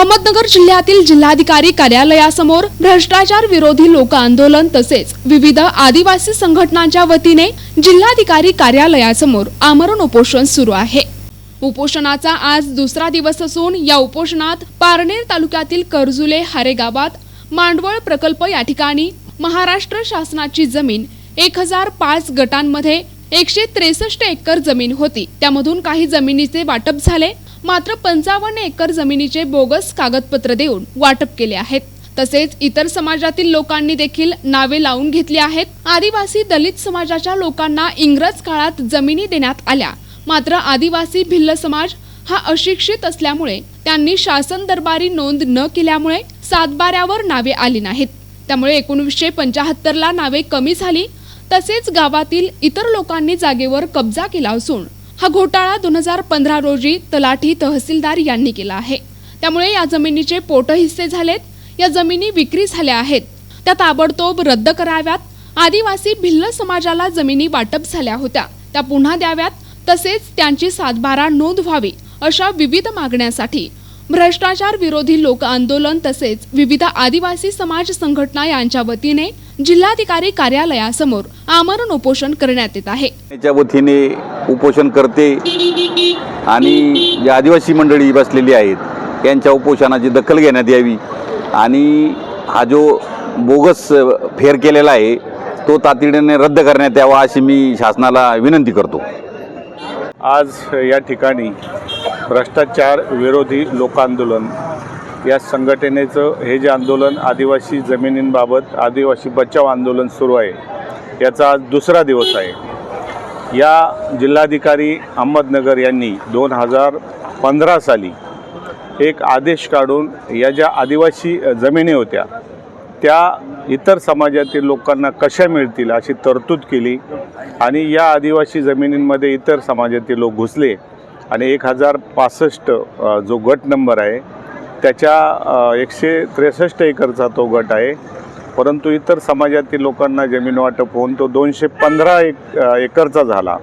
अहमदनगर जिल्ह्यातील जिल्हाधिकारी कार्यालयासमोर भ्रष्टाचार विरोधी लोक आंदोलन तसेच विविध आदिवासी संघटनांच्या वतीने जिल्हाधिकारी कार्यालयासमोर आमरण उपोषण सुरू आहे. उपोषणाचा आज दुसरा दिवस असून या उपोषणात पारनेर तालुक्यातील करजुले हारे गावात मांडवळ प्रकल्प या ठिकाणी महाराष्ट्र शासनाची जमीन एक हजार पाच गटांमध्ये एकशे त्रेसष्ट एकर जमीन होती. त्यामधून काही जमिनीचे वाटप झाले. मात्र पंचावन्न एकर जमिनीचे बोगस कागदपत्र देऊन वाटप केले आहेत. तसेच इतर समाजातील लोकांनी देखील नावे लावून घेतली आहेत. आदिवासी दलित समाजाच्या लोकांना इंग्रज काळात जमिनी देण्यात आल्या. मात्र आदिवासी भिल्ल समाज हा अशिक्षित असल्यामुळे त्यांनी शासन दरबारी नोंद न केल्यामुळे सातबाऱ्यावर नावे आली नाहीत. त्यामुळे एकोणीसशे पंचाहत्तरला नावे कमी झाली. तसेच गावातील इतर लोकांनी जागेवर कब्जा केला असून हा घोटाळा दोन हजार पंधरा रोजी तलाठी तहसीलदार यांनी केला आहे. त्यामुळे या जमिनीचे पोट हिस्से झालेत या जमिनी विक्री झाल्या आहेत. त्या ताबडतोब रद्द कराव्यात. आदिवासी भिल्ल समाजाला जमिनी वाटप झाल्या होत्या. त्या पुन्हा द्याव्यात. तसेच त्यांची सातबारा नोंद व्हावी अशा विविध मागण्यासाठी भ्रष्टाचार विरोधी लोक आंदोलन तसेच विविध आदिवासी समाज संघटना यांच्या वतीने जिल्हाधिकारी कार्यालयासमोर आमरण उपोषण करण्यात येत आहे. च्या वतीने उपोषण करते आणि जे आदिवासी मंडळी बसलेली आहेत यांच्या उपोषणाची दखल घेण्यात यावी. आणि हा जो बोगस फेर केलेला आहे तो तातडीने रद्द करण्यात यावा अशी मी शासनाला विनंती करतो. आज या ठिकाणी भ्रष्टाचार विरोधी लोकांदोलन या संघटनेचं हे जे आंदोलन आदिवासी जमिनींबाबत आदिवासी बचाव आंदोलन सुरू आहे याचा आज दुसरा दिवस आहे. या जिल्हाधिकारी अहमदनगर यांनी दोन हजार पंधरा साली एक आदेश काढून या ज्या आदिवासी जमिनी होत्या त्या इतर समाजातील लोकांना कशा मिळतील अशी तरतूद केली आणि या आदिवासी जमिनींमध्ये इतर समाजातील लोक घुसले आणि एक हजार पासष्ट जो गट नंबर आहे त्याच्या एकशे त्रेसष्ट एकरचा तो गट आहे. परंतु इतर समाजातील लोकांना जमीन वाटप होऊन तो दोनशे पंधरा एक एकरचा झाला.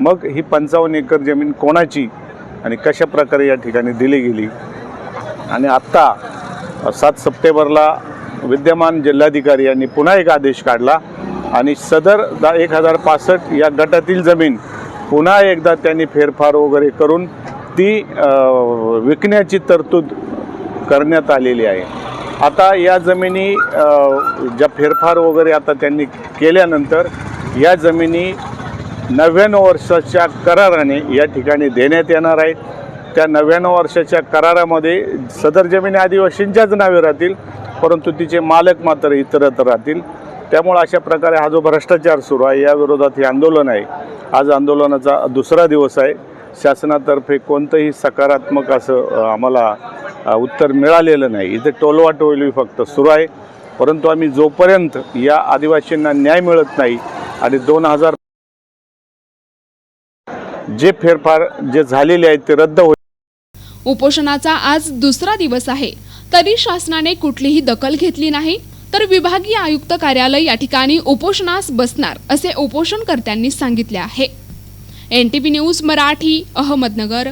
मग ही पंचावन्न एकर जमीन कोणाची आणि कशा प्रकारे या ठिकाणी दिली गेली? आणि आत्ता सात सप्टेंबरला विद्यमान जिल्हाधिकारी यांनी पुन्हा एक आदेश काढला आणि सदर दा एक हजार पासष्ट या गटातील जमीन पुन्हा एकदा त्यांनी फेरफार वगैरे करून ती विकण्याची तरतूद करण्यात आलेली आहे. आता या जमिनी ज्या फेरफार वगैरे आता त्यांनी केल्यानंतर या जमिनी नव्याण्णव वर्षाच्या कराराने या ठिकाणी देण्यात येणार आहेत. त्या नव्याण्णव वर्षाच्या करारामध्ये सदर जमिनी आदिवासींच्याच नावे राहतील परंतु तिचे मालक मात्र इतरत्र राहतील. त्यामुळे अशा प्रकारे हा जो भ्रष्टाचार सुरू आहे या विरोधात हे आंदोलन आहे. आज आंदोलनाचा दुसरा दिवस आहे. शासनातर्फे कोणतंही सकारात्मक असं आम्हाला उत्तर मिळालेलं नाही. इथे टोलवाटोलवी फक्त सुरू आहे. परंतु आम्ही जोपर्यंत या आदिवासींना न्याय मिळत नाही आणि दोन हजार जे फेरफार जे झालेले आहेत ते रद्द होईल. उपोषणाचा आज दुसरा दिवस आहे. तरी शासनाने कुठलीही दखल घेतली नाही तर विभागीय आयुक्त कार्यालय या ठिकाणी उपोषणास बसणार असे उपोषणकर्त्यांनी सांगितले आहे. N T news Marathi Ahmednagar.